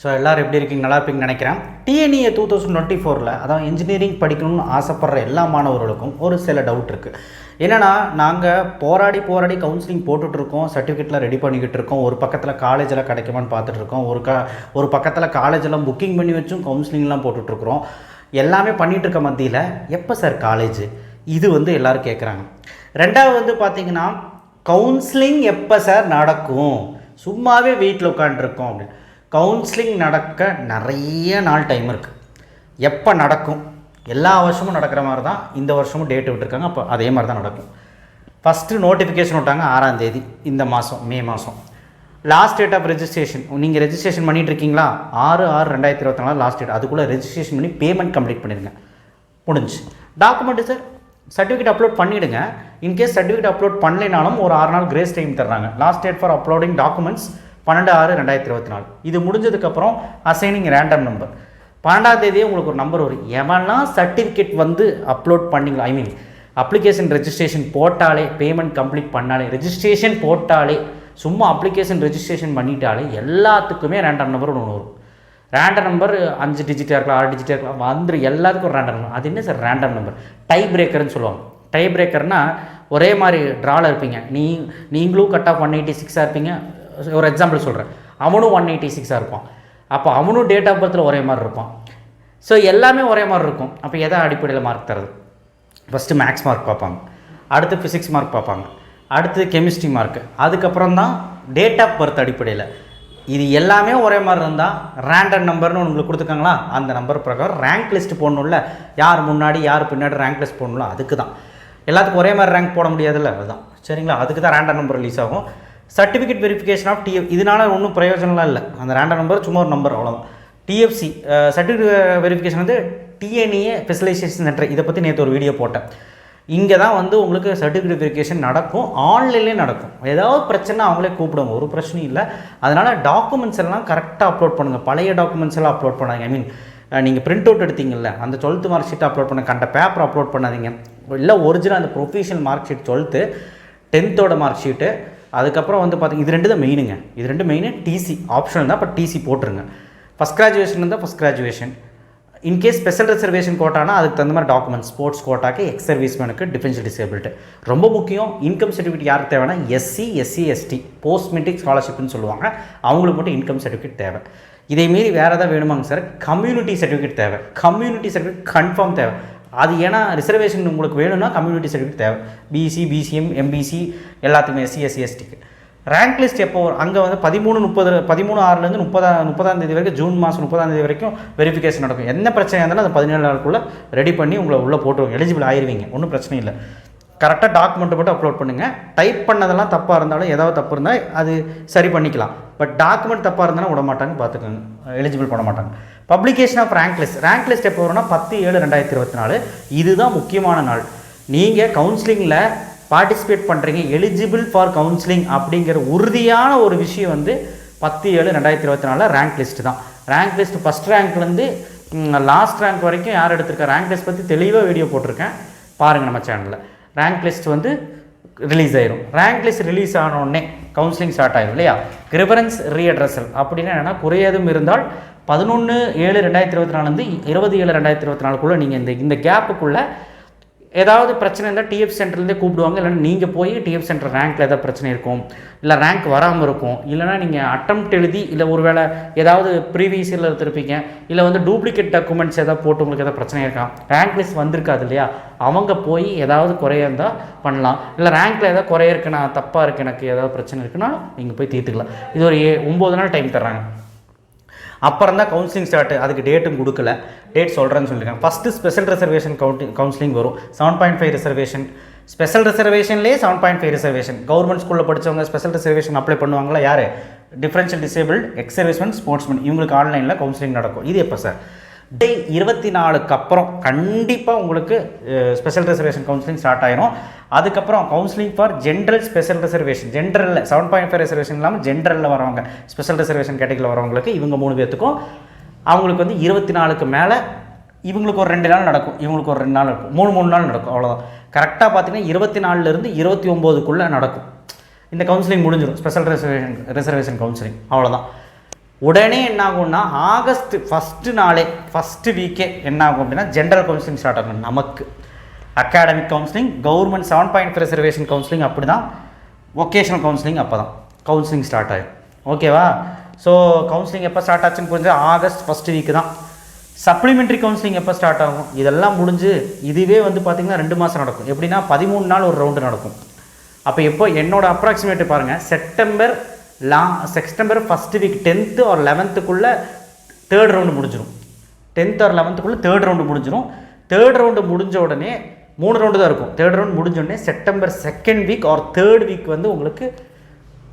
So எல்லோரும் எப்படி இருக்கீங்க? நல்லா இருப்பீங்கன்னு நினைக்கிறேன். டிஎன்இஏ டூ தௌசண்ட் டுவெண்ட்டி ஃபோரில் அதான் இன்ஜினியரிங் படிக்கணும்னு ஆசைப்படுற எல்லா மாணவர்களுக்கும் ஒரு சில டவுட் இருக்குது என்னென்னா நாங்கள் போராடி போராடி கவுன்சிலிங் போட்டுட்ருக்கோம் சர்டிஃபிகேட்லாம் ரெடி பண்ணிக்கிட்டு இருக்கோம் ஒரு பக்கத்தில் காலேஜில் கிடைக்குமான்னு பார்த்துட்டு இருக்கோம் ஒரு க ஒரு பக்கத்தில் காலேஜெல்லாம் புக்கிங் பண்ணி வச்சும் கவுன்சிலிங்லாம் போட்டுட்ருக்குறோம் எல்லாமே பண்ணிகிட்டு இருக்க மத்தியில் எப்போ சார் காலேஜ் இது வந்து எல்லோரும் கேட்குறாங்க ரெண்டாவது வந்து பார்த்திங்கன்னா கவுன்சிலிங் எப்போ சார் நடக்கும்? சும்மாவே வீட்டில் உட்காண்ட்ருக்கோம் அப்படின்னு. கவுன்சிலிங் நடக்க நிறைய நாள் டைம் இருக்குது எப்போ நடக்கும்? எல்லா வருஷமும் நடக்கிற மாதிரி தான் இந்த வருஷமும் டேட் விட்டுருக்காங்க. அப்போ அதே மாதிரி தான் நடக்கும். ஃபஸ்ட்டு நோட்டிஃபிகேஷன் விட்டாங்க ஆறாம் தேதி இந்த மாதம் மே மாதம் லாஸ்ட் டேட் ஆஃப் ரெஜிஸ்ட்ரேஷன் நீங்கள் ரெஜிஸ்ட்ரேஷன் பண்ணிட்டு இருக்கீங்களா? ஆறு ஆறு ரெண்டாயிரத்தி இருபத்தி நாலு லாஸ்ட் டேட் அதுக்குள்ளே ரெஜிஸ்ட்ரேஷன் பண்ணி பேமெண்ட் கம்ப்ளீட் பண்ணிடுங்க. முடிஞ்சு டாக்குமெண்ட்டு சார் சர்டிஃபிகேட் அப்லோட் பண்ணிவிடுங்க இன்கேஸ் சர்டிஃபிகேட் அப்லோட் பண்ணலைனாலும் ஒரு ஆறு நாள் கிரேஸ் டைம் தர்றாங்க. Last date for uploading documents பன்னெண்டு ஆறு ரெண்டாயிரத்தி இருபத்தி நாலு. இது முடிஞ்சதுக்கப்புறம் அசைனிங் ரேண்டம் நம்பர் பன்னெண்டாம் தேதியே உங்களுக்கு ஒரு நம்பர் வரும். எவன்லாம் சர்டிஃபிகேட் வந்து அப்லோட் பண்ணிங்களா ஐ மீன் அப்ளிகேஷன் ரெஜிஸ்ட்ரேஷன் போட்டாலே பேமெண்ட் கம்ப்ளீட் பண்ணாலே ரெஜிஸ்ட்ரேஷன் போட்டாலே சும்மா அப்ளிகேஷன் ரெஜிஸ்ட்ரேஷன் பண்ணிட்டாலே எல்லாத்துக்குமே ரேண்டம் நம்பர் ஒன்று வரும். ரேண்டம் நம்பர் அஞ்சு டிஜிட்டாக இருக்கலாம் ஆறு டிஜிட்டாக இருக்கலாம் வந்துடும் எல்லாத்துக்கும் ரேண்டம் நம்பர் அது என்ன சார் ரேண்டம் நம்பர் டை பிரேக்கர்னு சொல்லுவாங்க. டை பிரேக்கர்னால் ஒரே மாதிரி ட்ராவில் இருப்பீங்க. நீ நீங்களும் கட் ஆஃப் ஒன் எயிட்டி சிக்ஸாக இருப்பீங்க. ஒரு எக்ஸாம்பிள் சொல்கிறேன் அவனும் ஒன் எயிட்டி சிக்ஸாக இருப்பான். அப்போ அவனும் டேட் ஆஃப் பர்த்தில் ஒரே மாதிரி இருப்பான். ஸோ எல்லாமே ஒரே மாதிரி இருக்கும். அப்போ எதை அடிப்படையில் மார்க் தருது ஃபஸ்ட்டு மேக்ஸ் மார்க் பார்ப்பாங்க. அடுத்து ஃபிசிக்ஸ் மார்க் பார்ப்பாங்க. அடுத்து கெமிஸ்ட்ரி மார்க்கு அதுக்கப்புறம் தான் டேட் ஆஃப் பர்த் அடிப்படையில். இது எல்லாமே ஒரே மாதிரி இருந்தால் ரேண்டம் நம்பர்னு உங்களுக்கு கொடுத்துருக்காங்களா? அந்த நம்பர் பிரகாரம் ரேங்க் லிஸ்ட் போடணும்ல. யார் முன்னாடி யார் பின்னாடி ரேங்க் லிஸ்ட் போடணும்ல அதுக்கு தான் எல்லாத்துக்கும் ஒரே மாதிரி ரேங்க் போட முடியாதுல்ல அதுதான். சரிங்களா? அதுக்கு தான் ரேண்டம் நம்பர் ரிலீஸ் ஆகும். சர்டிஃபிகேட் வெரிஃபிகேஷன் ஆஃப் டிஎஃப் இதனால் ஒன்றும் பிரயோஜனம்லாம் இல்லை. அந்த ரேண்டம் நம்பர் சும்மா ஒரு நம்பர் அவ்வளோதான் டிஎஃப்சி சர்டிஃபிகேட் வெரிஃபிகேஷன் வந்து டிஎன்ஏ ஸ்பெஷலைசேஷன் சென்டர் இதை பற்றி நேற்று ஒரு வீடியோ போட்டேன். இங்கே தான் வந்து உங்களுக்கு சர்டிஃபிகேட் வெரிஃபிகேஷன் நடக்கும். ஆன்லைன்லேயே நடக்கும். ஏதாவது பிரச்சனை அவங்களே கூப்பிடுவாங்க. ஒரு பிரச்சனையும் இல்லை. அதனால் டாக்குமெண்ட்ஸ் எல்லாம் கரெக்டாக அப்லோட் பண்ணுங்கள் பழைய டாக்குமெண்ட்ஸ் எல்லாம் அப்லோட் பண்ணாங்க ஐ மீன் நீங்கள் பிரிண்ட் அவுட் எடுத்தீங்கல்ல அந்த டுவெல்த்து மார்க் ஷீட் அப்லோட் பண்ண கண்ட பேப்பர் அப்லோட் பண்ணாதீங்க. இல்லை ஒரிஜினல் அந்த ப்ரொஃபஷனல் மார்க் ஷீட் டுவெல்த்து டென்த்தோட மார்க் ஷீட்டு அதுக்கப்புறம் வந்து பார்த்தீங்க இது ரெண்டு தான் மெயினுங்க இது ரெண்டு மெயினு டிசி ஆப்ஷனல் தான் இப்போ டிசி போட்டுருங்க. ஃபஸ்ட் கிராஜுவேஷன் இருந்தால் first graduation in case special reservation கோட்டானா அதுக்கு தகுந்த மாதிரி டாக்குமெண்ட் ஸ்போர்ட்ஸ் கோட்டாக்கு எக்ஸ் சர்வீஸ்மேனுக்கு டிஃபென்ஷியல் டிசேபிலிட்டி ரொம்ப முக்கியம் இன்கம் சர்டிஃபிகேட் யாருக்கு தேவைன்னா SC SC ST post matric ஸ்காலர்ஷிப்னு சொல்லுவாங்க. அவங்களுக்கு மட்டும் இன்கம் சர்டிஃபிகேட் தேவை. இதே மீறி வேறு ஏதாவது வேணுமாங்க சார் கம்யூனிட்டி சர்டிஃபிகேட் தேவை. கம்யூனிட்டி சர்டிஃபிகேட் கன்ஃபார்ம் தேவை. அது ஏன்னா ரிசர்வேஷன் உங்களுக்கு வேணும்னா கம்யூனிட்டி சர்டிஃபிகேட் தேவை. பிசி பிசிஎம் எம்பிசி எல்லாத்துக்குமே எஸ்சி எஸ்சி எஸ்டிக்கு ரேங்க் லிஸ்ட் எப்போ அங்கே வந்து பதிமூணு முப்பது பதிமூணு ஆறுலேருந்து முப்பதா முப்பதாம் தேதி வரைக்கும் ஜூன் மாதம் முப்பதாம் தேதி வரைக்கும் வெரிஃபிகேஷன் நடக்கும். என்ன பிரச்சனை இருந்தாலும் அந்த பதினேழு நாளுக்குள்ளே ரெடி பண்ணி உங்களை உள்ளே போட்டுருவோம். எலிஜிபிள் ஆயிடுவீங்க ஒன்றும் பிரச்சனை இல்லை. கரெக்டாக டாக்குமெண்ட்டை மட்டும் அப்லோட் பண்ணுங்கள் டைப் பண்ணதெல்லாம் தப்பாக இருந்தாலும் ஏதாவது தப்பு இருந்தால் அது சரி பண்ணிக்கலாம். பட் டாக்குமெண்ட் தப்பாக இருந்தாலும் விட மாட்டாங்க பார்த்துக்கோங்க. எலிஜிபிள் பண்ண மாட்டாங்க publication of rank list rank list எப்போ வரும்னா பத்து ஏழு ரெண்டாயிரத்தி இருபத்தி நாலு இதுதான் முக்கியமான நாள். நீங்கள் கவுன்சிலிங்கில் பார்ட்டிசிபேட் பண்ணுறீங்க எலிஜிபிள் ஃபார் கவுன்சிலிங் அப்படிங்கிற உறுதியான ஒரு விஷயம் வந்து பத்து ஏழு ரெண்டாயிரத்தி இருபத்தி நாலில் ரேங்க் லிஸ்ட் தான் ரேங்க் லிஸ்ட் ஃபஸ்ட் ரேங்க்லேருந்து லாஸ்ட் ரேங்க் வரைக்கும் யார் எடுத்திருக்க? ரேங்க் லிஸ்ட் பற்றி தெளிவாக வீடியோ போட்டிருக்கேன். பாருங்கள் நம்ம சேனலில் ரேங்க் லிஸ்ட் வந்து ரிலீஸ் ஆயிரும். ரேங்க் லிஸ்ட் ரிலீஸ் ஆனோடனே கவுன்சிலிங் ஸ்டார்ட் ஆயிரும் இல்லையா? கிரிபரன்ஸ் ரீஅட்ரஸல் அப்படின்னா என்னென்னா குறையதும் இருந்தால் பதினொன்று ஏழு ரெண்டாயிரத்தி இருபத்தி நாலுலேருந்து இருபது ஏழு ரெண்டாயிரத்தி இருபத்தி நாலுக்குள்ளே நீங்கள் இந்த இந்த கேப்புக்குள்ளே ஏதாவது பிரச்சனை இருந்தால் டிஎஃப் சென்டர்லேருந்தே கூப்பிடுவாங்க. இல்லைன்னா நீங்கள் போய் டிஎஃப் சென்டர் ரேங்க்கில் ஏதாவது பிரச்சனை இருக்கும். இல்லை ரேங்க் வராமல் இருக்கும். இல்லைனா நீங்கள் அட்டம்ப்ட் எழுதி இல்லை ஒருவேளை ஏதாவது ப்ரீவியஸ் இயரில் எடுத்திருப்பீங்க. இல்லை வந்து டூப்ளிகேட் டாக்குமெண்ட்ஸ் ஏதாவது போட்டு உங்களுக்கு ஏதாவது பிரச்சனை இருக்கா? ரேங்க் லிஸ்ட் வந்திருக்காது இல்லையா? அவங்க போய் ஏதாவது குறைய இருந்தால் பண்ணலாம். இல்லை ரேங்க்கில் ஏதாவது குறைய இருக்கு நான் தப்பாக இருக்குது எனக்கு ஏதாவது பிரச்சனை இருக்குன்னா நீங்கள் போய் தீர்த்துக்கலாம். இது ஒரு ஏ ஒம்பது நாள் டைம் தர்றாங்க. அப்புறம் தான் கவுன்சிலிங் ஸ்டார்ட் அதுக்கு டேட்டும் கொடுக்கல. டேட் சொல்கிறேன்னு சொல்லியிருக்காங்க ஃபஸ்ட்டு ஸ்பெஷல் ரிசர்வேஷன் கவுண்டி கவுன்சிலிங் வரும். Seven point five reservation special ரிசர்வேஷன்லேயே seven point five reservation government ஸ்கூலில் படித்தவங்க ஸ்பெஷல் ரிசர்வேஷன் அப்ளை பண்ணுவாங்களா? யார்? Differential disable ex servicemen sportsman இவங்களுக்கு ஆன்லைனில் கவுன்சிலிங் நடக்கும். இது எப்போ சார் டே இருபத்தி நாலுக்கு அப்புறம் கண்டிப்பாக உங்களுக்கு ஸ்பெஷல் ரிசர்வேஷன் கவுன்சிலிங் ஸ்டார்ட் ஆயிரும். அதுக்கப்புறம் counselling for general special reservation ஜென்ரலில் seven point five reservation இல்லாமல் ஜென்ரலில் வரவங்க ஸ்பெஷல் ரிசர்வேஷன் கேட்டகரியில் வரவங்களுக்கு இவங்க மூணு பேர்த்துக்கும் அவங்களுக்கு வந்து இருபத்தி நாலுக்கு மேலே இவங்களுக்கு ஒரு ரெண்டு நாள் நடக்கும். இவங்களுக்கு ஒரு ரெண்டு நாள் இருக்கும் மூணு மூணு நாள் நடக்கும். அவ்வளோதான் கரெக்டாக பார்த்தீங்கன்னா இருபத்தி நாலுலேருந்து இருபத்தி ஒம்போதுக்குள்ளே நடக்கும். இந்த கவுன்சிலிங் முடிஞ்சிடும் ஸ்பெஷல் ரிசர்வேஷன் ரிசர்வேஷன் கவுன்சிலிங் அவ்வளோதான் உடனே என்னாகும்னா ஆகஸ்ட் ஃபஸ்ட்டு நாளே ஃபஸ்ட்டு வீக்கே என்னாகும் அப்படின்னா ஜென்ரல் கவுன்சிலிங் ஸ்டார்ட் ஆகும். நமக்கு. Academic counselling government seven point reservation counselling அப்படி தான் ஒகேஷனல் கவுன்சிலிங் அப்போ தான் கவுன்சிலிங் ஸ்டார்ட் ஆகும் ஓகேவா ஸோ கவுன்சிலிங் எப்போ ஸ்டார்ட் ஆச்சுன்னு புரிஞ்சு ஆகஸ்ட் ஃபஸ்ட் வீக்கு தான். சப்ளிமெண்ட்ரி கவுன்சிலிங் எப்போ ஸ்டார்ட் ஆகும்? இதெல்லாம் முடிஞ்சு இதுவே வந்து பார்த்திங்கன்னா ரெண்டு மாதம் நடக்கும். எப்படின்னா பதிமூணு நாள் ஒரு ரவுண்டு நடக்கும். அப்போ எப்போ? என்னோடய அப்ராக்சிமேட்டு பாருங்கள் செப்டம்பர் லா செப்டம்பர் ஃபஸ்ட்டு வீக் டென்த்து ஒரு லெவன்த்துக்குள்ளே தேர்ட் ரவுண்டு முடிஞ்சிடும் டென்த் ஆர் லெவன்த்துக்குள்ளே தேர்ட் ரவுண்டு முடிஞ்சிடும் தேர்ட் ரவுண்டு முடிஞ்ச உடனே மூணு ரவுண்டு தான் இருக்கும். தேர்ட் ரவுண்ட் முடிஞ்சோடனே September second week or third week வந்து உங்களுக்கு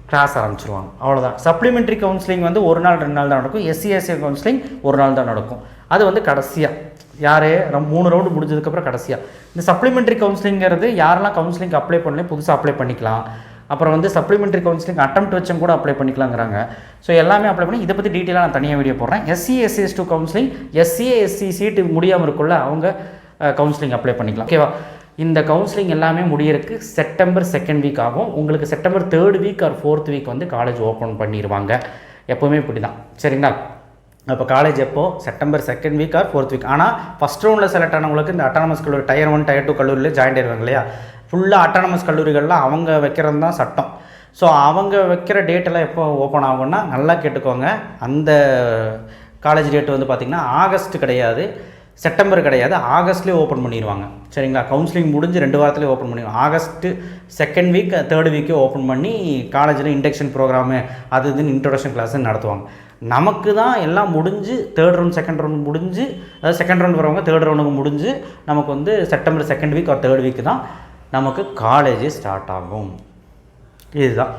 கிளாஸ் ஆரம்பிச்சிருவாங்க. அவ்வளோதான் சப்ளிமெண்ட்ரி கவுன்சிலிங் வந்து ஒரு நாள் ரெண்டு நாள் தான் நடக்கும். எஸ்சிஎஸ்சி கவுன்சிலிங் ஒரு நாள் தான் நடக்கும். அது வந்து கடைசியாக யார்? மூணு ரவுண்டு முடிஞ்சதுக்கப்புறம் கடைசியாக இந்த சப்ளிமெண்ட்ரி கவுன்சிலிங்கிறது யாரெல்லாம் கவுன்சிலிங்க்கு அப்ளை பண்ணலையும் புதுசாக அப்ளை பண்ணிக்கலாம். அப்புறம் வந்து சப்ளிமெண்ட்ரி கவுன்சிலிங் அட்டம் வச்சும் கூட அப்ளை பண்ணிக்கலாங்கிறாங்க. ஸோ எல்லாமே அப்ளை பண்ணி இதை பற்றி டீட்டெயிலாக நான் தனியாக வீடியோ போடுறேன். SC SCS to counselling SC SC seat முடியாமல் இருக்குள்ள அவங்க கவுன்சிலிங் அப்ளை பண்ணிக்கலாம். ஓகேவா இந்த கவுன்சிலிங் எல்லாமே முடியறதுக்கு செப்டம்பர் செகண்ட் வீக் ஆகும். உங்களுக்கு September third week or fourth week வந்து காலேஜ் ஓப்பன் பண்ணிடுவாங்க எப்போவுமே இப்படி தான் சரிங்களா? அப்போ காலேஜ் எப்போ? September second week or fourth week ஆனால் ஃபஸ்ட் ரவுண்டில் செலக்ட் ஆனவங்களுக்கு இந்த அட்டானமஸ் கல்லூரி டயர் ஒன் டயர் டூ கல்லூரியில் ஜாயின் ஆயிடுவாங்க இல்லையா? ஃபுல்லாக அட்டானமஸ் கல்லூரிகள்லாம் அவங்க வைக்கிறது தான் சட்டம். ஸோ அவங்க வைக்கிற டேட்டெல்லாம் எப்போ ஓப்பன் ஆகும்னா நல்லா கேட்டுக்கோங்க. அந்த காலேஜ் டேட் வந்து பார்த்திங்கன்னா ஆகஸ்ட் கிடையாது. செப்டம்பர் கிடையாது. ஆகஸ்ட்லேயே ஓப்பன் பண்ணிடுவாங்க சரிங்களா? கவுன்சிலிங் முடிஞ்சு ரெண்டு வாரத்துலேயே ஓப்பன் பண்ணிடுவாங்க ஆகஸ்ட்டு செகண்ட் வீக் தேர்ட் வீக்கே ஓப்பன் பண்ணி காலேஜில் இண்டக்ஷன் ப்ரோக்ராமு அது இதுன்னு இன்ட்ரொடக்ஷன் கிளாஸ் நடத்துவாங்க. நமக்கு தான் எல்லாம் முடிஞ்சு தேர்ட் ரவுண்ட் செகண்ட் ரவுண்ட் முடிஞ்சு அதாவது செகண்ட் ரவுண்ட் வரவங்க தேர்ட் ரவுண்டுக்கு முடிஞ்சு நமக்கு வந்து September second week or third week தான் நமக்கு காலேஜே ஸ்டார்ட் ஆகும். இதுதான்.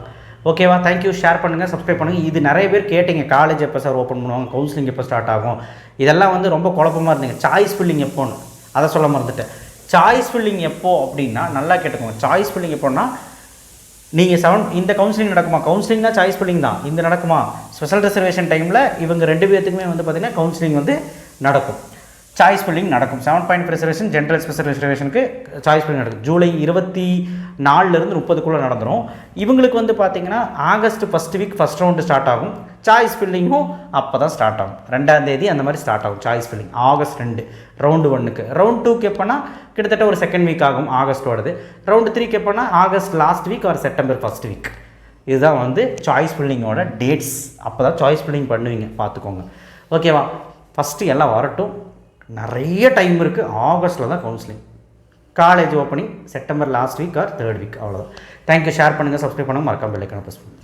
ஓகேவா தேங்க்யூ ஷேர் பண்ணுங்கள் சப்ஸ்கிரைப் பண்ணுங்கள் இது நிறைய பேர் கேட்டிங்க காலேஜ் எப்போ சார் ஓப்பன் பண்ணுவாங்க கவுன்சிலிங் எப்போ ஸ்டார்ட் ஆகும்? இதெல்லாம் வந்து ரொம்ப குழப்பமாக இருந்தீங்க. சாய்ஸ் ஃபில்லிங் எப்போன்னு. அதை சொல்ல மறந்துட்டேன். சாய்ஸ் ஃபில்லிங் எப்போ அப்படின்னா நல்லா கேட்டுக்கோங்க. சாய்ஸ் ஃபில்லிங் எப்போன்னா நீங்கள் செவன் இந்த கவுன்சிலிங் நடக்குமா? கவுன்சிலிங்னா சாய்ஸ் ஃபில்லிங் தான். இந்த நடக்குமா? ஸ்பெஷல் ரிசர்வேஷன் டைமில் இவங்க ரெண்டு பேர்த்துக்குமே வந்து பார்த்திங்கன்னா கவுன்சிலிங் வந்து நடக்கும். சாய்ஸ் ஃபில்லிங் நடக்கும். Seven point reservation general special ரிசர்வேஷனுக்கு choice filling நடக்கும். ஜூலை இருபத்தி நாலுலேருந்து முப்பதுக்குள்ளே நடந்துடும் இவங்களுக்கு வந்து பார்த்தீங்கன்னா August first week first round start ஆகும். சாய்ஸ் ஃபில்லிங்கும் அப்போ தான் ஸ்டார்ட் ஆகும். ரெண்டாம் தேதி அந்த மாதிரி ஸ்டார்ட் ஆகும் சாய்ஸ் ஃபில்லிங் ஆகஸ்ட் ரெண்டு ரவுண்டு ஒன்றுக்கு ரவுண்ட் டூக்கு எப்போனா கிட்டத்தட்ட ஒரு செகண்ட் வீக் ஆகும் ஆகஸ்ட் ரவுண்டு த்ரீக்கு எப்போனா ஆகஸ்ட் லாஸ்ட் வீக் ஒரு செப்டம்பர் ஃபஸ்ட் வீக் இதுதான் வந்து சாய்ஸ் ஃபில்லிங்கோட டேட்ஸ் அப்போ தான் சாய்ஸ் ஃபில்லிங் பண்ணுவீங்க பார்த்துக்கோங்க ஓகேவா ஃபஸ்ட்டு எல்லாம் வரட்டும். நிறைய டைம் இருக்குது ஆகஸ்ட்டில் தான் counselling college opening September last week or third week அவ்வளோதான் தேங்க்யூ ஷேர் பண்ணுங்கள் சப்ஸ்கிரைப் பண்ணுங்கள் மறக்காமல் பெல்லைக்கான ப்ரெஸ் பண்ணுங்கள்